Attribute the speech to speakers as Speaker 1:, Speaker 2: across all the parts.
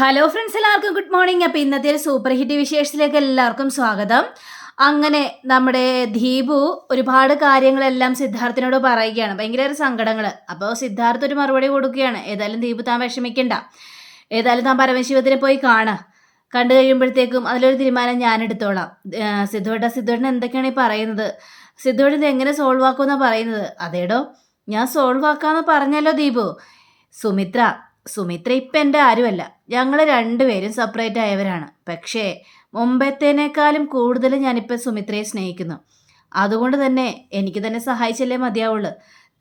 Speaker 1: Hello friends എല്ലാവർക്കും good morning അപ്പോൾ ഇന്നത്തെ ഒരു സൂപ്പർ ഹിറ്റ് വിശേഷത്തിലേക്ക് എല്ലാവർക്കും സ്വാഗതം. അങ്ങനെ നമ്മുടെ ദീപു ഒരുപാട് കാര്യങ്ങളെല്ലാം സിദ്ധാർത്ഥിനോട് പറയുകയാണ്. ഭയങ്കര ഒരു സങ്കടങ്ങൾ അപ്പോൾ സിദ്ധാർത്ഥ ഒരു മറുപടി കൊടുക്കുകയാണ്. ഏതായാലും ദീപു താൻ വിഷമിക്കണ്ട. ഏതായാലും താൻ പരമശിവത്തിനെ പോയി കാണുക. കണ്ടു കഴിയുമ്പോഴത്തേക്കും അതിലൊരു തീരുമാനം ഞാൻ എടുത്തോളാം. സിദ്ധുവേട്ട സിദ്ധുവേട്ടൻ എന്തൊക്കെയാണ് ഈ പറയുന്നത്? സിദ്ധുവേട്ടൻ ഇത് എങ്ങനെ സോൾവ് ആക്കുമെന്നാണ് പറയുന്നത്? അതേടോ ഞാൻ സോൾവ് ആക്കാമെന്ന് പറഞ്ഞല്ലോ ദീപു. സുമിത്ര സുമിത്ര ഇപ്പം എന്റെ ആരുമല്ല. ഞങ്ങൾ രണ്ടുപേരും സെപ്പറേറ്റ് ആയവരാണ്. പക്ഷേ മുമ്പത്തേനേക്കാളും കൂടുതൽ ഞാനിപ്പോൾ സുമിത്രയെ സ്നേഹിക്കുന്നു. അതുകൊണ്ട് തന്നെ എനിക്ക് തന്നെ സഹായിച്ചല്ലേ മതിയാവുള്ളൂ.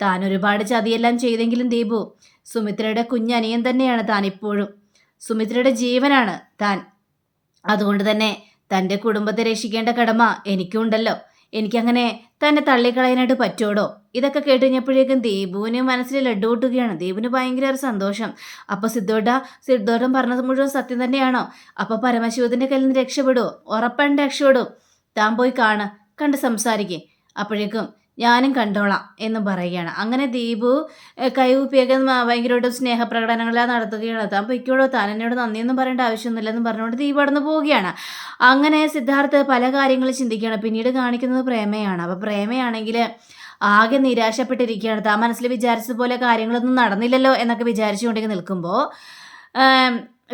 Speaker 1: താൻ ഒരുപാട് ചതിയെല്ലാം ചെയ്തെങ്കിലും ദീപു സുമിത്രയുടെ കുഞ്ഞനിയൻ തന്നെയാണ് താൻ ഇപ്പോഴും. സുമിത്രയുടെ ജീവനാണ് താൻ. അതുകൊണ്ട് തന്നെ തന്റെ കുടുംബത്തെ രക്ഷിക്കേണ്ട കടമ എനിക്കുണ്ടല്ലോ. എനിക്കങ്ങനെ തന്നെ തള്ളിക്കളയാനായിട്ട് പറ്റുമോടോ ഇതൊക്കെ കേട്ട് കഴിഞ്ഞപ്പോഴേക്കും ദീപുവിന് മനസ്സിൽ ലഡ്ഡു കൂട്ടുകയാണ് ദീപുവിന് ഭയങ്കര ഒരു സന്തോഷം. അപ്പോൾ സിദ്ധോട്ട സിദ്ധോട്ടം പറഞ്ഞത് മുഴുവൻ സത്യം തന്നെയാണോ? അപ്പോൾ പരമശിവത്തിന്റെ കയ്യിൽ നിന്ന് രക്ഷപ്പെടുമോ ഉറപ്പണ്ട് രക്ഷപ്പെടും. താൻ പോയി കാണ് കണ്ട് സംസാരിക്കേ. അപ്പോഴേക്കും ഞാനും കണ്ടോളാം എന്ന് പറയുകയാണ്. അങ്ങനെ ദീപു കൈകൂപ്പിയൊക്കെ ഭയങ്കരമായിട്ട് സ്നേഹപ്രകടനങ്ങളെല്ലാം നടത്തുകയാണ്. താൻ പൊയ്ക്കോളൂ താൻ എന്നോട് നന്ദിയൊന്നും പറയേണ്ട ആവശ്യമൊന്നുമില്ലെന്ന് പറഞ്ഞുകൊണ്ട് ദീപ് അടന്ന് പോവുകയാണ്. അങ്ങനെ സിദ്ധാർത്ഥ് പല കാര്യങ്ങളും ചിന്തിക്കുകയാണ്. പിന്നീട് കാണിക്കുന്നത് പ്രേമയാണ്. അപ്പോൾ പ്രേമയാണെങ്കിൽ ആകെ നിരാശപ്പെട്ടിരിക്കുകയാണ്. താൻ മനസ്സിൽ വിചാരിച്ചതുപോലെ കാര്യങ്ങളൊന്നും നടന്നില്ലല്ലോ എന്നൊക്കെ വിചാരിച്ചുകൊണ്ടെങ്കിൽ നിൽക്കുമ്പോൾ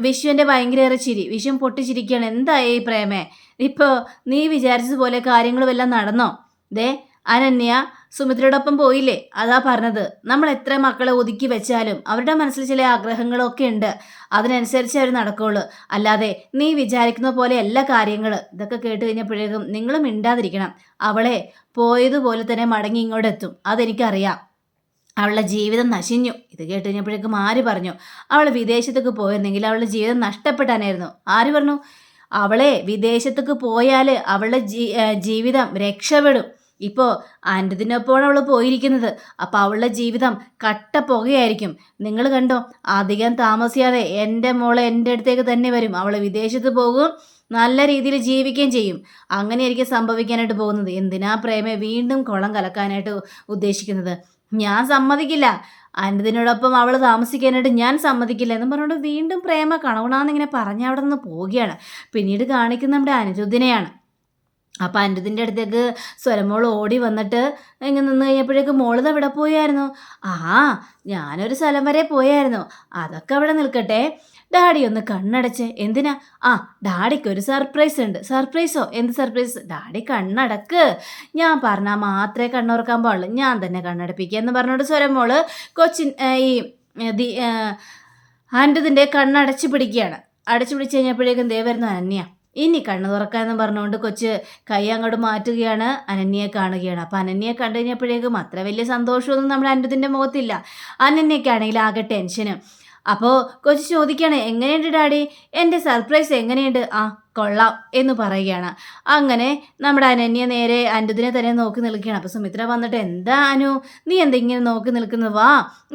Speaker 1: വിഷുവിന്റെ ഭയങ്കരേറെ ചിരി വിശ്വം പൊട്ടിച്ചിരിക്കുകയാണ്. എന്തായി പ്രേമേ? ഇപ്പോൾ നീ വിചാരിച്ചതുപോലെ കാര്യങ്ങളും എല്ലാം നടന്നോ? ദേ അനന്യ സുമിത്രയോടൊപ്പം പോയില്ലേ? അതാ പറഞ്ഞത്. നമ്മൾ എത്ര മക്കളെ ഒതുക്കി വെച്ചാലും അവരുടെ മനസ്സിൽ ചില ആഗ്രഹങ്ങളൊക്കെ ഉണ്ട്. അതിനനുസരിച്ച് അവർ നടക്കുള്ളൂ. അല്ലാതെ നീ വിചാരിക്കുന്ന പോലെ എല്ലാ കാര്യങ്ങൾ ഇതൊക്കെ കേട്ട് കഴിഞ്ഞപ്പോഴേക്കും നിങ്ങളും മിണ്ടാതിരിക്കണം. അവളെ പോയതുപോലെ തന്നെ മടങ്ങി ഇങ്ങോട്ട് ഇങ്ങോട്ടെത്തും അതെനിക്കറിയാം. അവളുടെ ജീവിതം നശിഞ്ഞു. ഇത് കേട്ട് കഴിഞ്ഞപ്പോഴേക്കും ആര് പറഞ്ഞു? അവൾ വിദേശത്തേക്ക് പോയിരുന്നെങ്കിൽ അവളുടെ ജീവിതം നഷ്ടപ്പെട്ടാനായിരുന്നു ആര് പറഞ്ഞു? അവളെ വിദേശത്തേക്ക് പോയാൽ അവളുടെ ജീവിതം രക്ഷപ്പെടും. ഇപ്പോൾ ആന്റതിനൊപ്പമാണ് അവൾ പോയിരിക്കുന്നത്. അപ്പോൾ അവളുടെ ജീവിതം കട്ട പുകയായിരിക്കും നിങ്ങൾ കണ്ടോ? അധികം താമസിയാതെ എന്റെ മോളെ എന്റെ അടുത്തേക്ക് തന്നെ വരും. അവൾ വിദേശത്ത് പോകും നല്ല രീതിയിൽ ജീവിക്കുകയും ചെയ്യും. അങ്ങനെയായിരിക്കും സംഭവിക്കാനായിട്ട് പോകുന്നത്. എന്തിനാ പ്രേമ വീണ്ടും കുളം കലക്കാനായിട്ട് ഉദ്ദേശിക്കുന്നത്? ഞാൻ സമ്മതിക്കില്ല. അനിതിനോടൊപ്പം അവൾ താമസിക്കാനായിട്ട് ഞാൻ സമ്മതിക്കില്ല എന്നും പറഞ്ഞുകൊണ്ട് വീണ്ടും പ്രേമ കണവണാന്നിങ്ങനെ പറഞ്ഞ് അവിടെ നിന്ന് പോവുകയാണ്. പിന്നീട് കാണിക്കുന്ന നമ്മുടെ അനിരുദ്ധിനെയാണ്. അപ്പം അനിരുദ്ധിന്റെ അടുത്തേക്ക് സ്വരമോൾ ഓടി വന്നിട്ട് ഇങ്ങനെ നിന്ന് കഴിഞ്ഞപ്പോഴേക്ക് മോളിത് എവിടെ പോയായിരുന്നു. ആ ഞാനൊരു സ്ഥലം വരെ പോയായിരുന്നു. അതൊക്കെ അവിടെ നിൽക്കട്ടെ. ഡാഡി ഒന്ന് കണ്ണടച്ച് എന്തിനാ? ആ ഡാഡിക്ക് ഒരു സർപ്രൈസ് ഉണ്ട് സർപ്രൈസോ എന്ത് സർപ്രൈസ് ഡാഡി കണ്ണടക്ക്. ഞാൻ പറഞ്ഞാൽ മാത്രമേ കണ്ണുറക്കാൻ പാടുള്ളൂ. ഞാൻ തന്നെ കണ്ണടപ്പിക്കുക എന്ന് പറഞ്ഞുകൊണ്ട് സ്വരമോൾ കൊച്ചിൻ ഈ ദി ആന്റതിന്റെ കണ്ണടച്ച് പിടിക്കുകയാണ്. അടച്ചു പിടിച്ച് കഴിഞ്ഞപ്പോഴേക്കും ദേ വരുന്നു അനന്യ. ഇനി കണ്ണു തുറക്കാന്ന് പറഞ്ഞുകൊണ്ട് കൊച്ച് കൈ അങ്ങോട്ട് മാറ്റുകയാണ്. അനന്യയെ കാണുകയാണ്. അപ്പം അനന്യയെ കണ്ടു കഴിഞ്ഞപ്പോഴേക്കും അത്ര വലിയ സന്തോഷമൊന്നും നമ്മുടെ അന്റത്തിന്റെ മുഖത്തില്ല. അനന്യക്കാണെങ്കിൽ ആകെ ടെൻഷനും. അപ്പോൾ കൊച്ച് ചോദിക്കുകയാണ് എങ്ങനെയുണ്ട് ഡാഡി? എന്റെ സർപ്രൈസ് എങ്ങനെയുണ്ട്? ആ കൊള്ളാം എന്ന് പറയുകയാണ്. അങ്ങനെ നമ്മുടെ അനന്യ നേരെ അനുദിനെ തന്നെ നോക്കി നിൽക്കുകയാണ്. അപ്പോൾ സുമിത്ര വന്നിട്ട് എന്താ അനു? നീ എന്തെങ്കിലും നോക്കി നിൽക്കുന്നത്? വാ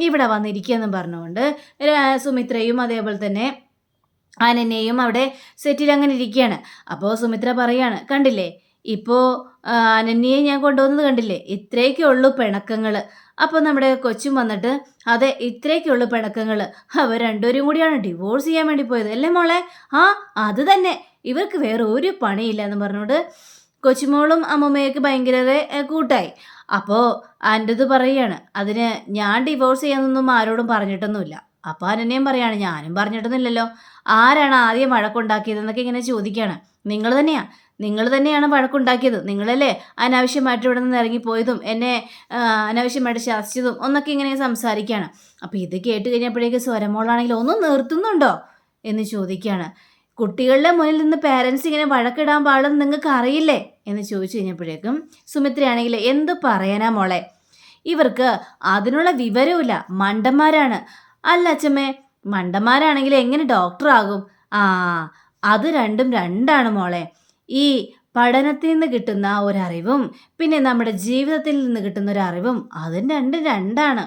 Speaker 1: ഇവിടെ വന്നിരിക്കുകയെന്നും പറഞ്ഞുകൊണ്ട് സുമിത്രയും അതേപോലെ തന്നെ അനന്യയും അവിടെ സെറ്റിൽ അങ്ങനെ ഇരിക്കുകയാണ് അപ്പോൾ സുമിത്ര പറയാണ് കണ്ടില്ലേ? ഇപ്പോൾ അനന്യയെ ഞാൻ കൊണ്ടുവന്നത് കണ്ടില്ലേ? ഇത്രയൊക്കെ ഉള്ളു പിണക്കങ്ങൾ അപ്പോൾ നമ്മുടെ കൊച്ചും വന്നിട്ട് അതെ ഇത്രയൊക്കെ ഉള്ളു പിണക്കങ്ങൾ അവർ രണ്ടുപേരും കൂടിയാണ് ഡിവോഴ്സ് ചെയ്യാൻ വേണ്ടി പോയത്. അല്ലേ മോളെ? ആ അത് തന്നെ. ഇവർക്ക് വേറെ ഒരു പണിയില്ല എന്ന് പറഞ്ഞുകൊണ്ട് കൊച്ചുമോളും അമ്മമ്മയൊക്കെ ഭയങ്കര കൂട്ടായി. അപ്പോൾ ആന്റത് പറയുകയാണ് അതിന് ഞാൻ ഡിവോഴ്സ് ചെയ്യാനൊന്നും ആരോടും പറഞ്ഞിട്ടൊന്നുമില്ല. അപ്പോൾ അനന്യം പറയാണ് ഞാനും പറഞ്ഞിട്ടൊന്നുമില്ലല്ലോ. ആരാണ് ആദ്യം വഴക്കുണ്ടാക്കിയതെന്നൊക്കെ ഇങ്ങനെ ചോദിക്കുകയാണ് നിങ്ങൾ തന്നെയാ. നിങ്ങൾ തന്നെയാണ് വഴക്കുണ്ടാക്കിയത്. നിങ്ങളല്ലേ അനാവശ്യമായിട്ട് ഇവിടെ നിന്ന് ഇറങ്ങിപ്പോയതും എന്നെ അനാവശ്യമായിട്ട് ശാസിച്ചതും ഒന്നൊക്കെ ഇങ്ങനെ സംസാരിക്കുകയാണ് അപ്പോൾ ഇത് കേട്ട് കഴിഞ്ഞപ്പോഴേക്ക് സ്വരമോളാണെങ്കിൽ ഒന്നും നിർത്തുന്നുണ്ടോ? എന്ന് ചോദിക്കുകയാണ് കുട്ടികളുടെ മുന്നിൽ നിന്ന് പേരൻസ് ഇങ്ങനെ വഴക്കിടാൻ പാടും നിങ്ങൾക്ക് അറിയില്ലേ? എന്ന് ചോദിച്ചു കഴിഞ്ഞപ്പോഴേക്കും സുമിത്രയാണെങ്കിൽ എന്ത് പറയാനാ മോളെ? ഇവർക്ക് അതിനുള്ള വിവരവുമില്ല. മണ്ടന്മാരാണ്. അല്ല അച്ഛമ്മേ മണ്ടന്മാരാണെങ്കിൽ എങ്ങനെ ഡോക്ടറാകും? ആ അത് രണ്ടും രണ്ടാണ് മോളെ. ഈ പഠനത്തിൽ നിന്ന് കിട്ടുന്ന ഒരറിവും പിന്നെ നമ്മുടെ ജീവിതത്തിൽ നിന്ന് കിട്ടുന്ന ഒരു അറിവും അതും രണ്ടും രണ്ടാണ്.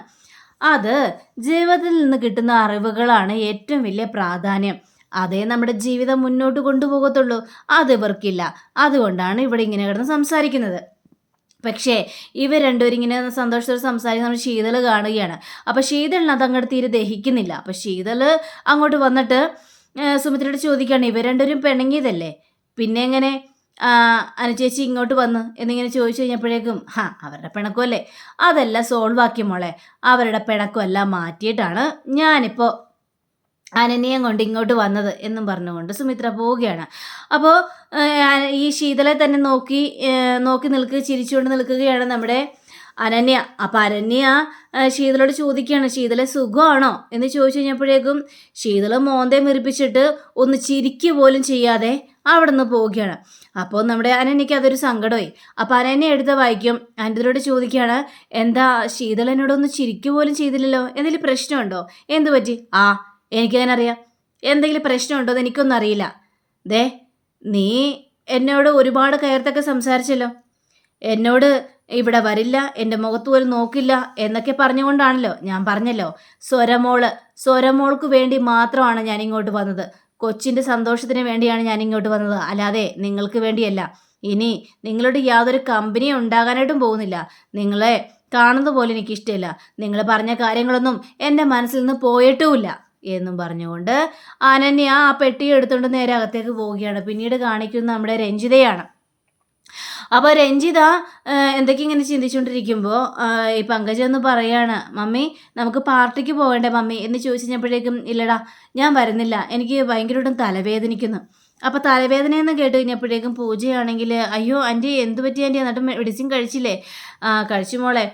Speaker 1: അത് ജീവിതത്തിൽ നിന്ന് കിട്ടുന്ന അറിവുകളാണ് ഏറ്റവും വലിയ പ്രാധാന്യം. അതേ നമ്മുടെ ജീവിതം മുന്നോട്ട് കൊണ്ടുപോകത്തുള്ളൂ. അത് ഇവർക്കില്ല. അതുകൊണ്ടാണ് ഇവിടെ ഇങ്ങനെ കിടന്ന് സംസാരിക്കുന്നത്. പക്ഷേ ഇവർ രണ്ടുപേരും ഇങ്ങനെ സന്തോഷത്തോടെ സംസാരിക്കുന്ന ശീതൾ കാണുകയാണ്. അപ്പോൾ ശീതളിന് അത് അങ്ങോട്ട് തീരെ ദഹിക്കുന്നില്ല. അപ്പോൾ ശീതൾ അങ്ങോട്ട് വന്നിട്ട് സുമിത്രയോട് ചോദിക്കുകയാണ് ഇവർ രണ്ടുപേരും പിണങ്ങിയതല്ലേ? പിന്നെ എങ്ങനെ? അനുചേച്ചി ഇങ്ങോട്ട് വന്ന് എന്നിങ്ങനെ ചോദിച്ചു കഴിഞ്ഞപ്പോഴേക്കും ഹാ അവരുടെ പിണക്കമല്ലേ? അതെല്ലാം സോൾവ് മോളെ. അവരുടെ പിണക്കമെല്ലാം മാറ്റിയിട്ടാണ് ഞാനിപ്പോൾ അനന്യം കൊണ്ട് ഇങ്ങോട്ട് വന്നത് എന്നും പറഞ്ഞുകൊണ്ട് സുമിത്ര പോവുകയാണ്. അപ്പോൾ ഈ ശീതളെ തന്നെ നോക്കി നോക്കി നിൽക്കുക ചിരിച്ചുകൊണ്ട് നിൽക്കുകയാണ് നമ്മുടെ അനന്യ. അപ്പം അനന്യ ശീതളോട് ചോദിക്കുകയാണ് ശീതള സുഖമാണോ? എന്ന് ചോദിച്ചു കഴിഞ്ഞപ്പോഴേക്കും ശീതള മോന്തേ മെറിപ്പിച്ചിട്ട് ഒന്ന് ചിരിക്കുക പോലും ചെയ്യാതെ അവിടെ നിന്ന് പോവുകയാണ്. അപ്പോൾ നമ്മുടെ അനന്യയ്ക്ക് അതൊരു സങ്കടമായി. അപ്പോൾ അനന്യ എടുത്ത് വായിക്കും അനിതരോട് ചോദിക്കുകയാണ് എന്താ ശീതള ചിരിക്കുക പോലും ചെയ്തില്ലല്ലോ? എന്തെങ്കിലും പ്രശ്നമുണ്ടോ? എന്ത് പറ്റി ആ എനിക്കതിനെ അറിയാം എന്തെങ്കിലും പ്രശ്നമുണ്ടോ എന്ന് എനിക്കൊന്നും അറിയില്ല. ദേ നീ എന്നോട് ഒരുപാട് കയർത്തൊക്കെ സംസാരിച്ചല്ലോ. എന്നോട് ഇവിടെ വരില്ല എന്റെ മുഖത്ത് പോലും നോക്കില്ല എന്നൊക്കെ പറഞ്ഞുകൊണ്ടാണല്ലോ ഞാൻ പറഞ്ഞല്ലോ. സ്വരമോൾ സ്വരമോൾക്ക് വേണ്ടി മാത്രമാണ് ഞാൻ ഇങ്ങോട്ട് വന്നത്. കൊച്ചിന്റെ സന്തോഷത്തിന് വേണ്ടിയാണ് ഞാൻ ഇങ്ങോട്ട് വന്നത്. അല്ലാതെ നിങ്ങൾക്ക് വേണ്ടിയല്ല. ഇനി നിങ്ങളുടെ യാതൊരു കമ്പനിയും ഉണ്ടാകാനായിട്ടും പോകുന്നില്ല. നിങ്ങളെ കാണുന്ന പോലെ എനിക്ക് ഇഷ്ടമില്ല നിങ്ങൾ പറഞ്ഞ കാര്യങ്ങളൊന്നും എന്റെ മനസ്സിൽ നിന്ന് പോയിട്ടുമില്ല. എന്നും പറഞ്ഞുകൊണ്ട് അനന്യ ആ പെട്ടി എടുത്തുകൊണ്ട് നേരെ അകത്തേക്ക് പോവുകയാണ്. പിന്നീട് കാണിക്കുന്ന നമ്മുടെ രഞ്ജിതയാണ്. അപ്പോൾ രഞ്ജിത എന്തൊക്കെ ഇങ്ങനെ ചിന്തിച്ചുകൊണ്ടിരിക്കുമ്പോൾ ഈ പങ്കജ എന്ന് പറയാണ് മമ്മി നമുക്ക് പാർട്ടിക്ക് പോകണ്ടേ മമ്മി? എന്ന് ചോദിച്ചു കഴിഞ്ഞപ്പോഴേക്കും ഇല്ലടാ ഞാൻ വരുന്നില്ല. എനിക്ക് ഭയങ്കരമായിട്ടും തലവേദനിക്കുന്നു. അപ്പോൾ തലവേദനയെന്ന് കേട്ട് കഴിഞ്ഞപ്പോഴേക്കും പൂജയാണെങ്കിൽ അയ്യോ ആന്റി എന്ത് പറ്റി ആന്റി? എന്നിട്ട് മെഡിസിൻ കഴിച്ചില്ലേ? കഴിച്ചു മോളെ.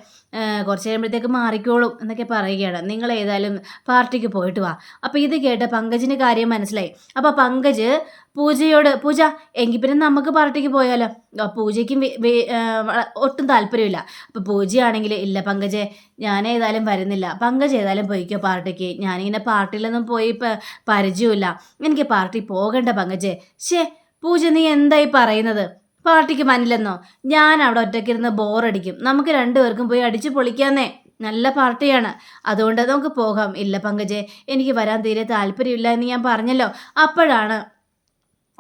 Speaker 1: കുറച്ച് കഴിയുമ്പോഴത്തേക്ക് മാറിക്കോളും എന്നൊക്കെ പറയുകയാണ്. നിങ്ങൾ ഏതായാലും പാർട്ടിക്ക് പോയിട്ട് വാ. അപ്പോൾ ഇത് കേട്ട് പങ്കജിന് കാര്യം മനസ്സിലായി. അപ്പോൾ പങ്കജ് പൂജയോട് പൂജ എങ്കിൽ പിന്നെ നമുക്ക് പാർട്ടിക്ക് പോയാലോ? പൂജയ്ക്കും ഒട്ടും താല്പര്യമില്ല. അപ്പോൾ പൂജയാണെങ്കിൽ ഇല്ല പങ്കജെ ഞാൻ ഏതായാലും വരുന്നില്ല. പങ്കജ് ഏതായാലും പോയിക്കോ പാർട്ടിക്ക്. ഞാനിങ്ങനെ പാർട്ടിയിലൊന്നും പോയി പരിചയമില്ല എനിക്ക് പാർട്ടി പോകണ്ട പങ്കജെ. ഷേ പൂജ നീ എന്തായി പറയുന്നത്? പാർട്ടിക്ക് മനില്ലെന്നോ ഞാൻ അവിടെ ഒറ്റയ്ക്കിരുന്ന് ബോറടിക്കും. നമുക്ക് രണ്ടുപേർക്കും പോയി അടിച്ചു പൊളിക്കാന്നേ. നല്ല പാർട്ടിയാണ്. അതുകൊണ്ട് നമുക്ക് പോകാം. ഇല്ല പങ്കജെ എനിക്ക് വരാൻ തീരെ താല്പര്യമില്ല എന്ന് ഞാൻ പറഞ്ഞല്ലോ. അപ്പോഴാണ്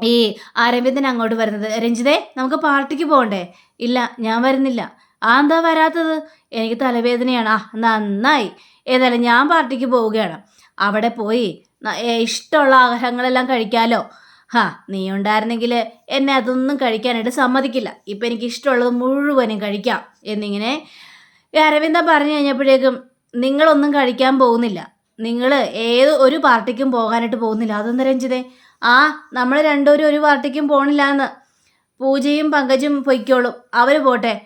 Speaker 1: ഈ അരവിന്ദൻ അങ്ങോട്ട് വരുന്നത്. രഞ്ജിതേ നമുക്ക് പാർട്ടിക്ക് പോകണ്ടേ? ഇല്ല ഞാൻ വരുന്നില്ല. ആ എന്താ വരാത്തത്? എനിക്ക് തലവേദനയാണ്. ആ നന്നായി. ഏതായാലും ഞാൻ പാർട്ടിക്ക് പോവുകയാണ്. അവിടെ പോയി ഇഷ്ടമുള്ള ആഹാരങ്ങളെല്ലാം കഴിക്കാലോ. ഹാ നീ ഉണ്ടായിരുന്നെങ്കിൽ എന്നെ അതൊന്നും കഴിക്കാനായിട്ട് സമ്മതിക്കില്ല. ഇപ്പം എനിക്ക് ഇഷ്ടമുള്ളത് മുഴുവനും കഴിക്കാം. എന്നിങ്ങനെ അരവിന്ദ പറഞ്ഞു കഴിഞ്ഞപ്പോഴേക്കും നിങ്ങളൊന്നും കഴിക്കാൻ പോകുന്നില്ല. നിങ്ങൾ ഏത് ഒരു പാർട്ടിക്കും പോകാനായിട്ട് പോകുന്നില്ല. അതൊന്നും രഞ്ജിതേ? ആ നമ്മൾ രണ്ടുപേരും ഒരു പാർട്ടിക്കും പോണില്ല എന്ന് പൂജയും പങ്കജും പൊയ്ക്കോളും. അവർ പോട്ടെ.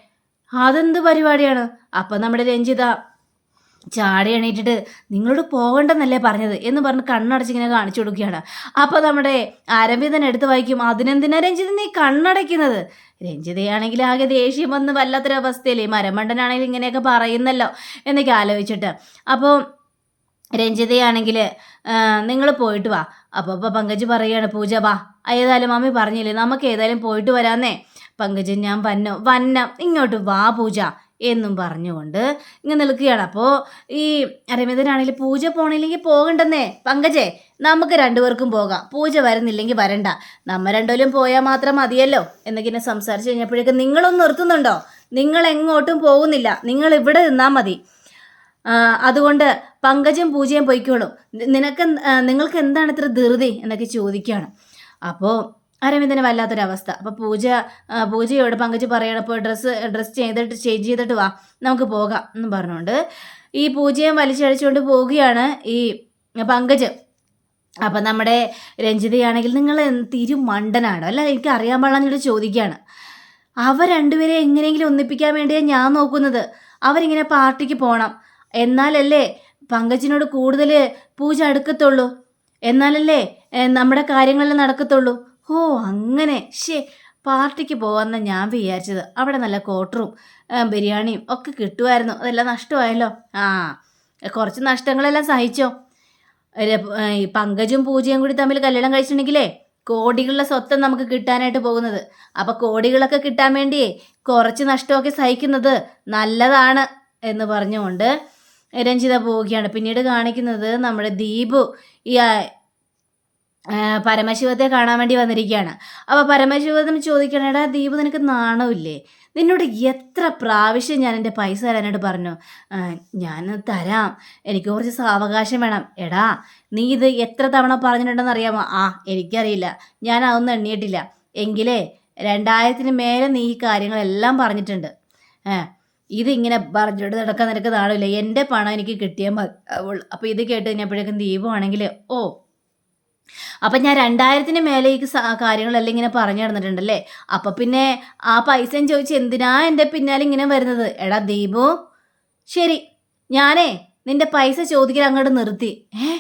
Speaker 1: അതെന്ത് പരിപാടിയാണ്? അപ്പം നമ്മുടെ രഞ്ജിത ചാടി എണീറ്റിട്ട് നിങ്ങളോട് പോകണ്ടെന്നല്ലേ പറഞ്ഞത് എന്ന് പറഞ്ഞ് കണ്ണടച്ചിങ്ങനെ കാണിച്ചു കൊടുക്കുകയാണ്. അപ്പോൾ നമ്മുടെ ആരംഭിതൻ എടുത്ത് വായിക്കും അതിനെന്തിനാ രഞ്ജിത നീ കണ്ണടയ്ക്കുന്നത്? രഞ്ജിതയാണെങ്കിൽ ആകെ ദേഷ്യം വന്ന് വല്ലാത്തൊരവസ്ഥയില്ലേ മരമണ്ടനാണെങ്കിൽ ഇങ്ങനെയൊക്കെ പറയുന്നല്ലോ എന്നൊക്കെ ആലോചിച്ചിട്ട്. അപ്പോൾ രഞ്ജിതയാണെങ്കിൽ നിങ്ങൾ പോയിട്ട് വാ. അപ്പോൾ അപ്പോൾ പങ്കജ് പറയുകയാണ് പൂജ വാ. ഏതായാലും മമ്മി പറഞ്ഞില്ലേ നമുക്ക് ഏതായാലും പോയിട്ട് വരാന്നേ. പങ്കജൻ ഞാൻ വന്നോ വന്നം ഇങ്ങോട്ട് വാ പൂജ. എന്നും പറഞ്ഞുകൊണ്ട് ഇങ്ങനെ നിൽക്കുകയാണ്. അപ്പോൾ ഈ അരവിന്ദനാണെങ്കിൽ പൂജ പോണില്ലെങ്കിൽ പോകണ്ടെന്നേ. പങ്കജേ നമുക്ക് രണ്ടുപേർക്കും പോകാം. പൂജ വരുന്നില്ലെങ്കിൽ വരണ്ട. നമ്മ രണ്ടുപേരും പോയാൽ മാത്രം മതിയല്ലോ. എന്നൊക്കെ ഇങ്ങനെ സംസാരിച്ച് കഴിഞ്ഞപ്പോഴേക്കും നിങ്ങളൊന്നും നിർത്തുന്നുണ്ടോ? നിങ്ങൾ എങ്ങോട്ടും പോകുന്നില്ല. നിങ്ങൾ ഇവിടെ നിന്നാൽ മതി. അതുകൊണ്ട് പങ്കജം പൂജയും പൊയ്ക്കോളും. നിനക്ക് നിങ്ങൾക്ക് എന്താണ് ഇത്ര ധൃതി എന്നൊക്കെ ചോദിക്കുകയാണ്. അപ്പോൾ അരവിന്ദന് വല്ലാത്തൊരവസ്ഥ. അപ്പോൾ പൂജ പൂജയോട് പങ്കജ് പറയണം ഡ്രസ്സ് ഡ്രസ്സ് ചെയ്തിട്ട് ചേഞ്ച് ചെയ്തിട്ട് വാ നമുക്ക് പോകാം എന്ന് പറഞ്ഞുകൊണ്ട് ഈ പൂജയും വലിച്ചഴിച്ചുകൊണ്ട് പോവുകയാണ് ഈ പങ്കജ്. അപ്പം നമ്മുടെ രഞ്ജിതയാണെങ്കിൽ നിങ്ങൾ തിരു മണ്ടനാണ് അല്ല എനിക്ക് അറിയാൻ പാടില്ലെന്നിട്ട് ചോദിക്കുകയാണ് അവർ രണ്ടുപേരെ എങ്ങനെയെങ്കിലും ഒന്നിപ്പിക്കാൻ വേണ്ടിയാണ് ഞാൻ നോക്കുന്നത്. അവരിങ്ങനെ പാർട്ടിക്ക് പോകണം എന്നാലല്ലേ പങ്കജിനോട് കൂടുതൽ പൂജ അടുക്കത്തുള്ളൂ? എന്നാലല്ലേ നമ്മുടെ കാര്യങ്ങളെല്ലാം നടക്കത്തുള്ളൂ? ഓ അങ്ങനെ. ശേ പാർട്ടിക്ക് പോകാമെന്ന് ഞാൻ വിചാരിച്ചത്. അവിടെ നല്ല കോട്ടറും ബിരിയാണിയും ഒക്കെ കിട്ടുമായിരുന്നു അതെല്ലാം നഷ്ടമായല്ലോ. ആ കുറച്ച് നഷ്ടങ്ങളെല്ലാം സഹിച്ചോ? പങ്കജും പൂജയും കൂടി തമ്മിൽ കല്യാണം കഴിച്ചിട്ടുണ്ടെങ്കിലേ കോടികളുടെ സ്വത്തം നമുക്ക് കിട്ടാനായിട്ട് പോകുന്നത്. അപ്പോൾ കോടികളൊക്കെ കിട്ടാൻ വേണ്ടിയേ കുറച്ച് നഷ്ടമൊക്കെ സഹിക്കുന്നത് നല്ലതാണ് എന്ന് പറഞ്ഞുകൊണ്ട് രഞ്ജിത പോവുകയാണ്. പിന്നീട് കാണിക്കുന്നത് നമ്മുടെ ദീപു. ഈ പരമശിവത്തെ കാണാൻ വേണ്ടി വന്നിരിക്കുകയാണ്. അപ്പോൾ പരമശിവത്തിന് ചോദിക്കണം എടാ ദീപ് നിനക്ക് നാണമില്ലേ? നിന്നോട് എത്ര പ്രാവശ്യം ഞാൻ എന്റെ പൈസ തരാനായിട്ട് പറഞ്ഞു? ഞാൻ തരാം. എനിക്ക് കുറച്ച് സാവകാശം വേണം. എടാ നീ ഇത് എത്ര തവണ പറഞ്ഞിട്ടുണ്ടെന്ന് അറിയാമോ? ആ എനിക്കറിയില്ല. ഞാൻ അതൊന്നും എണ്ണിയിട്ടില്ല. എങ്കിലേ രണ്ടായിരത്തിന് മേലെ നീ ഈ കാര്യങ്ങളെല്ലാം പറഞ്ഞിട്ടുണ്ട്. ഏ ഇതിങ്ങനെ പറഞ്ഞിട്ട് നടക്കാൻ നിനക്ക് നാളില്ല എന്റെ പണം എനിക്ക് കിട്ടിയാൽ മതി. അപ്പോൾ ഇത് കേട്ട് കഴിഞ്ഞപ്പോഴേക്കും ദീപമാണെങ്കിൽ ഓ അപ്പം ഞാൻ രണ്ടായിരത്തിന് മേലെ ഈ സ- കാര്യങ്ങളെല്ലാം ഇങ്ങനെ പറഞ്ഞു നടന്നിട്ടുണ്ടല്ലേ? അപ്പം പിന്നെ ആ പൈസയും ചോദിച്ച് എന്തിനാ എന്റെ പിന്നാലെ ഇങ്ങനെ വരുന്നത്? എടാ ദീപു ശരി ഞാനേ നിന്റെ പൈസ ചോദിക്കൽ അങ്ങോട്ട് നിർത്തി. ഏ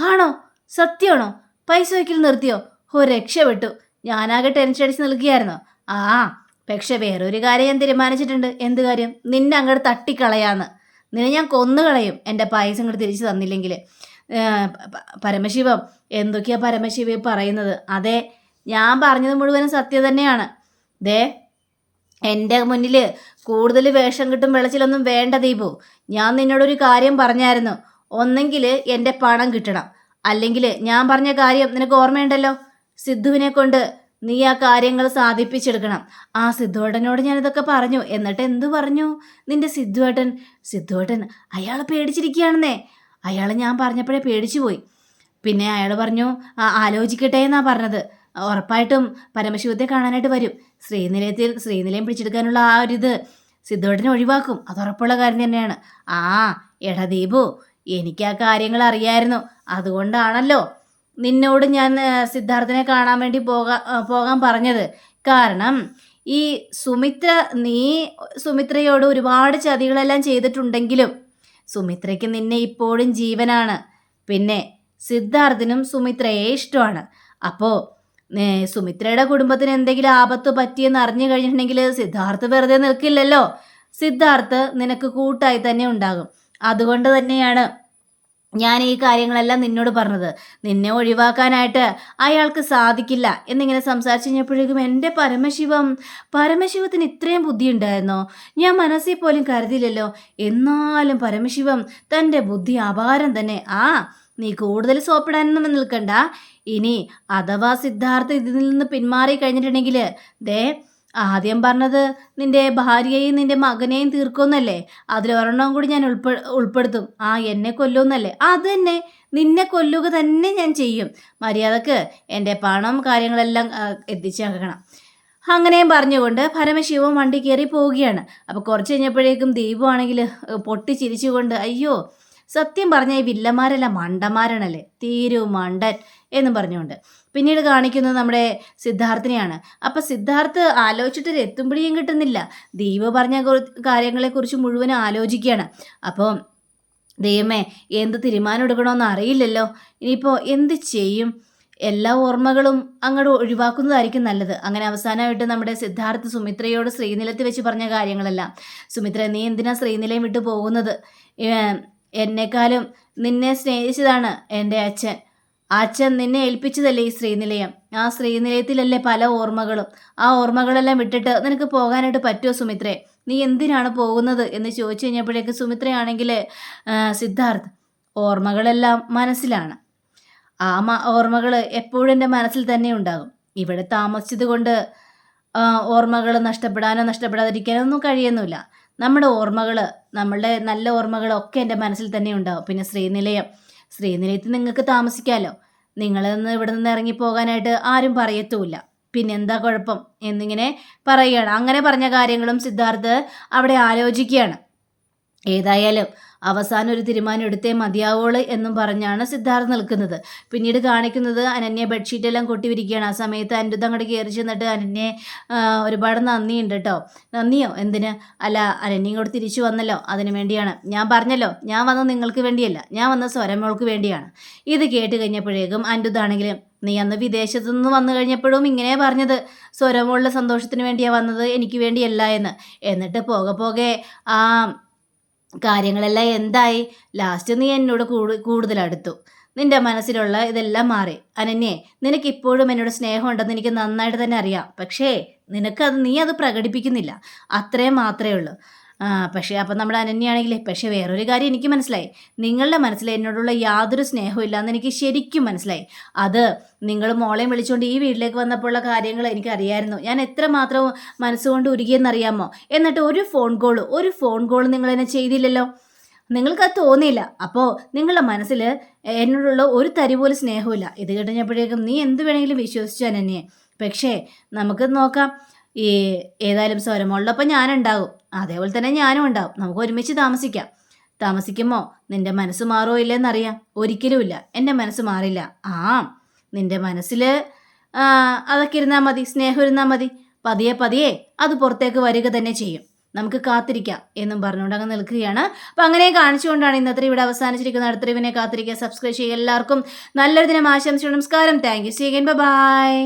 Speaker 1: ആണോ? സത്യമാണോ? പൈസ വയ്ക്കൽ നിർത്തിയോ? ഓ രക്ഷപ്പെട്ടു. ഞാനാകെ ടെൻഷൻ അടിച്ച് നിൽക്കുകയായിരുന്നോ. ആ പക്ഷെ വേറൊരു കാര്യം ഞാൻ തീരുമാനിച്ചിട്ടുണ്ട്. എന്ത് കാര്യം? നിന്നെ അങ്ങോട്ട് തട്ടിക്കളയാന്ന്. നിന്നെ ഞാൻ കൊന്നുകളയും എന്റെ പൈസ അങ്ങോട്ട് തിരിച്ചു തന്നില്ലെങ്കിൽ. പരമശിവം. എന്തൊക്കെയാ പരമശിവ പറയുന്നത്? അതെ ഞാൻ പറഞ്ഞത് മുഴുവനും സത്യം തന്നെയാണ്. ദേ എന്റെ മുന്നിൽ കൂടുതൽ വേഷം കിട്ടും വെളച്ചിലൊന്നും വേണ്ട ദീപു. ഞാൻ നിന്നോടൊരു കാര്യം പറഞ്ഞായിരുന്നു. ഒന്നെങ്കിൽ എന്റെ പണം കിട്ടണം. അല്ലെങ്കിൽ ഞാൻ പറഞ്ഞ കാര്യം നിനക്ക് ഓർമ്മയുണ്ടല്ലോ? സിദ്ധുവിനെ കൊണ്ട് നീ ആ കാര്യങ്ങൾ സാധിപ്പിച്ചെടുക്കണം. ആ സിദ്ധുവേട്ടനോട് ഞാനിതൊക്കെ പറഞ്ഞു. എന്നിട്ട് എന്തു പറഞ്ഞു? നിന്റെ സിദ്ധുവേട്ടൻ സിദ്ധുവേട്ടൻ അയാൾ പേടിച്ചിരിക്കുകയാണെന്നേ. അയാൾ ഞാൻ പറഞ്ഞപ്പോഴേ പേടിച്ചു പോയി. പിന്നെ അയാൾ പറഞ്ഞു "ആ, ആലോചിക്കട്ടെ എന്നാ പറഞ്ഞത്. ഉറപ്പായിട്ടും പരമശിവത്തെ കാണാനായിട്ട് വരും. ശ്രീനിലയത്തിൽ ശ്രീനിലയം പിടിച്ചെടുക്കാനുള്ള ആ ഒരു ഇത് ഒഴിവാക്കും. അത് ഉറപ്പുള്ള കാര്യം തന്നെയാണ്. ആ എടാ ദീപു എനിക്ക് ആ കാര്യങ്ങൾ അറിയായിരുന്നു. അതുകൊണ്ടാണല്ലോ നിന്നോട് ഞാൻ സിദ്ധാർത്ഥനെ കാണാൻ വേണ്ടി പോകാ പോകാൻ പറഞ്ഞത്. കാരണം ഈ സുമിത്ര നീ സുമിത്രയോട് ഒരുപാട് ചതികളെല്ലാം ചെയ്തിട്ടുണ്ടെങ്കിലും സുമിത്രയ്ക്ക് നിന്നെ ഇപ്പോഴും ജീവനാണ്. പിന്നെ സിദ്ധാർത്ഥിനും സുമിത്രയെ ഇഷ്ടമാണ്. അപ്പോൾ സുമിത്രയുടെ കുടുംബത്തിന് എന്തെങ്കിലും ആപത്ത് പറ്റിയെന്ന് അറിഞ്ഞു കഴിഞ്ഞിട്ടുണ്ടെങ്കിൽ സിദ്ധാർത്ഥ് വെറുതെ നിൽക്കില്ലല്ലോ. സിദ്ധാർത്ഥ് നിനക്ക് കൂട്ടായി തന്നെ ഉണ്ടാകും. അതുകൊണ്ട് തന്നെയാണ് ഞാൻ ഈ കാര്യങ്ങളെല്ലാം നിന്നോട് പറഞ്ഞത്. നിന്നെ ഒഴിവാക്കാനായിട്ട് അയാൾക്ക് സാധിക്കില്ല എന്നിങ്ങനെ സംസാരിച്ചു കഴിഞ്ഞപ്പോഴേക്കും എന്റെ പരമശിവം പരമശിവത്തിന് ഇത്രയും ബുദ്ധി ഉണ്ടായിരുന്നോ ഞാൻ മനസ്സിൽ പോലും കരുതിയില്ലല്ലോ. എന്നാലും പരമശിവം തന്റെ ബുദ്ധി അപാരം തന്നെ. ആ നീ കൂടുതൽ സോപ്പിടാനൊന്നും നിൽക്കണ്ട. ഇനി അഥവാ സിദ്ധാർത്ഥ ഇതിൽ നിന്ന് പിന്മാറി കഴിഞ്ഞിട്ടുണ്ടെങ്കിൽ ദേ ആദ്യം പറഞ്ഞത് നിന്റെ ഭാര്യയെയും നിന്റെ മകനെയും തീർക്കുമെന്നല്ലേ? അതിലൊരെണ്ണം കൂടി ഞാൻ ഉൾപ്പെ ഉൾപ്പെടുത്തും. ആ എന്നെ കൊല്ലുമെന്നല്ലേ? അത് തന്നെ നിന്നെ കൊല്ലുക തന്നെ ഞാൻ ചെയ്യും. മര്യാദയ്ക്ക് എന്റെ പണം കാര്യങ്ങളെല്ലാം എത്തിച്ചേക്കണം അങ്ങനെയും പറഞ്ഞുകൊണ്ട് പരമശിവൻ വണ്ടി കയറി പോവുകയാണ്. അപ്പോൾ കുറച്ച് കഴിഞ്ഞപ്പോഴേക്കും ദീപമാണെങ്കിൽ പൊട്ടിച്ചിരിച്ചുകൊണ്ട് അയ്യോ സത്യം പറഞ്ഞ ഈ വില്ലന്മാരെല്ലാം മണ്ടന്മാരാണല്ലേ? തീരു മണ്ടൻ എന്നും പറഞ്ഞുകൊണ്ട്. പിന്നീട് കാണിക്കുന്നത് നമ്മുടെ സിദ്ധാർത്ഥിനെയാണ്. അപ്പം സിദ്ധാർത്ഥ് ആലോചിച്ചിട്ട് എത്തുമ്പോഴേയും കിട്ടുന്നില്ല. ദീപ പറഞ്ഞ കാര്യങ്ങളെ കാര്യങ്ങളെക്കുറിച്ച് മുഴുവൻ ആലോചിക്കുകയാണ്. അപ്പോൾ ദൈവമേ എന്ത് തീരുമാനം എടുക്കണമെന്ന് അറിയില്ലല്ലോ. ഇനിയിപ്പോൾ എന്ത് ചെയ്യും? എല്ലാ ഓർമ്മകളും അങ്ങോട്ട് ഒഴിവാക്കുന്നതായിരിക്കും നല്ലത്. അങ്ങനെ അവസാനമായിട്ട് നമ്മുടെ സിദ്ധാർത്ഥ് സുമിത്രയോട് ശ്രീനിലത്ത് വെച്ച് പറഞ്ഞ കാര്യങ്ങളെല്ലാം. സുമിത്ര നീ എന്തിനാ ശ്രീനിലയം വിട്ടു പോകുന്നത്? എന്നെക്കാളും നിന്നെ സ്നേഹിച്ചതാണ് എന്റെ അച്ഛൻ. അച്ഛൻ നിന്നെ ഏൽപ്പിച്ചതല്ലേ ഈ ശ്രീനിലയം? ആ ശ്രീനിലയത്തിലല്ലേ പല ഓർമ്മകളും. ആ ഓർമ്മകളെല്ലാം വിട്ടിട്ട് നിനക്ക് പോകാനായിട്ട് പറ്റുമോ സുമിത്രേ? നീ എന്തിനാണ് പോകുന്നത് എന്ന് ചോദിച്ചു കഴിഞ്ഞപ്പോഴേക്ക് സുമിത്രയാണെങ്കിൽ സിദ്ധാർത്ഥ് ഓർമ്മകളെല്ലാം മനസ്സിലാണ്. ആ മ ഓർമ്മകൾ എപ്പോഴും എന്റെ മനസ്സിൽ തന്നെ ഉണ്ടാകും. ഇവിടെ താമസിച്ചത് കൊണ്ട് ഓർമ്മകൾ നഷ്ടപ്പെടാനോ നഷ്ടപ്പെടാതിരിക്കാനോ ഒന്നും കഴിയുന്നില്ല. നമ്മുടെ ഓർമ്മകൾ നമ്മളുടെ നല്ല ഓർമ്മകളൊക്കെ എന്റെ മനസ്സിൽ തന്നെ ഉണ്ടാവും. പിന്നെ ശ്രീനിലയം. ശ്രീനിലയത്തിൽ നിങ്ങൾക്ക് താമസിക്കാമല്ലോ നിങ്ങളിന്ന് ഇവിടെ നിന്ന് ഇറങ്ങിപ്പോകാനായിട്ട് ആരും പറയത്തുമില്ല പിന്നെന്താ കുഴപ്പം എന്നിങ്ങനെ പറയുകയാണ്. അങ്ങനെ പറഞ്ഞ കാര്യങ്ങളും സിദ്ധാർത്ഥ് അവിടെ ആലോചിക്കുകയാണ്. ഏതായാലും അവസാനം ഒരു തീരുമാനം എടുത്തേ മതിയാവോൾ എന്നും പറഞ്ഞാണ് സിദ്ധാർത്ഥ് നിൽക്കുന്നത്. പിന്നീട് കാണിക്കുന്നത് അനന്യ ബെഡ്ഷീറ്റ് എല്ലാം കൊട്ടിവിരിക്കുകയാണ്. ആ സമയത്ത് അനിരുദ്ധ അങ്ങോട്ട് കയറി ചെന്നിട്ട് അനന്യെ ഒരുപാട് നന്ദിയുണ്ട് കേട്ടോ. നന്ദിയോ? എന്തിന്? അല്ല അനന്യ ഇങ്ങോട്ട് തിരിച്ചു വന്നല്ലോ. അതിനു വേണ്ടിയാണ്. ഞാൻ പറഞ്ഞല്ലോ. ഞാൻ വന്നത് നിങ്ങൾക്ക് വേണ്ടിയല്ല. ഞാൻ വന്നത് സ്വരമോൾക്ക് വേണ്ടിയാണ്. ഇത് കേട്ട് കഴിഞ്ഞപ്പോഴേക്കും അനിരുദ്ധാണെങ്കിലും നീ അന്ന് വിദേശത്തു നിന്ന് വന്നു കഴിഞ്ഞപ്പോഴും ഇങ്ങനെ പറഞ്ഞത്. സ്വരമോളുടെ സന്തോഷത്തിന് വേണ്ടിയാണ് വന്നത്. എനിക്ക് വേണ്ടിയല്ല എന്ന്. എന്നിട്ട് പോകെ പോകെ ആ കാര്യങ്ങളെല്ലാം എന്തായി? ലാസ്റ്റ് നീ എന്നോട് കൂടു- കൂടുതൽ അടുത്തു. നിന്റെ മനസ്സിലുള്ള ഇതെല്ലാം മാറി. അനന്യെ നിനക്ക് ഇപ്പോഴും എന്നോട് സ്നേഹമുണ്ടെന്ന് എനിക്ക് നന്നായിട്ട് തന്നെ അറിയാം. പക്ഷേ നിനക്കത് നീ അത് പ്രകടിപ്പിക്കുന്നില്ല. അത്രയും മാത്രമേ ഉള്ളൂ. ആ പക്ഷേ അപ്പം നമ്മുടെ അനന്യാണെങ്കിലേ? പക്ഷേ വേറൊരു കാര്യം എനിക്ക് മനസ്സിലായി. നിങ്ങളുടെ മനസ്സിൽ എന്നോടുള്ള യാതൊരു സ്നേഹവും ഇല്ലാന്ന് എനിക്ക് ശരിക്കും മനസ്സിലായി. അത് നിങ്ങൾ മോളെയും വിളിച്ചുകൊണ്ട് ഈ വീട്ടിലേക്ക് വന്നപ്പോഴുള്ള കാര്യങ്ങൾ എനിക്കറിയായിരുന്നു. ഞാൻ എത്രമാത്രം മനസ്സുകൊണ്ട് ഉരുകിയെന്നറിയാമോ? എന്നിട്ട് ഒരു ഫോൺ കോൾ ഒരു ഫോൺ കോൾ നിങ്ങൾ എന്നെ ചെയ്തില്ലല്ലോ? നിങ്ങൾക്കത് തോന്നിയില്ല. അപ്പോൾ നിങ്ങളുടെ മനസ്സിൽ എന്നോടുള്ള ഒരു തരി പോലും സ്നേഹമില്ല ഇത് കഴിഞ്ഞപ്പോഴേക്കും നീ എന്ത് വേണമെങ്കിലും വിശ്വസിച്ചു അനന്യെ. പക്ഷേ നമുക്ക് നോക്കാം. ഈ ഏതായാലും സ്വരമുള്ളപ്പോൾ ഞാനുണ്ടാകും. അതേപോലെ തന്നെ ഞാനും ഉണ്ടാവും നമുക്ക് ഒരുമിച്ച് താമസിക്കാം. താമസിക്കുമ്പോൾ നിന്റെ മനസ്സ് മാറുമോ ഇല്ലെന്നറിയാം. ഒരിക്കലുമില്ല. എന്റെ മനസ്സ് മാറില്ല. ആ. നിന്റെ മനസ്സിൽ അതൊക്കെ ഇരുന്നാൽ മതി. സ്നേഹം ഇരുന്നാൽ മതി. പതിയെ പതിയെ അത് പുറത്തേക്ക് വരിക തന്നെ ചെയ്യും. നമുക്ക് കാത്തിരിക്കാം എന്നും പറഞ്ഞുകൊണ്ട് അങ്ങ് നിൽക്കുകയാണ്. അപ്പം അങ്ങനെ കാണിച്ചുകൊണ്ടാണ് ഇന്നത്തെ ഇവിടെ അവസാനിച്ചിരിക്കുന്ന അടുത്ത റിവിനെ കാത്തിരിക്കുക. സബ്സ്ക്രൈബ് ചെയ്യുക. എല്ലാവർക്കും നല്ലൊരു ദിനം ആശംസിച്ചു നമസ്കാരം. Thank you സീഗൻ by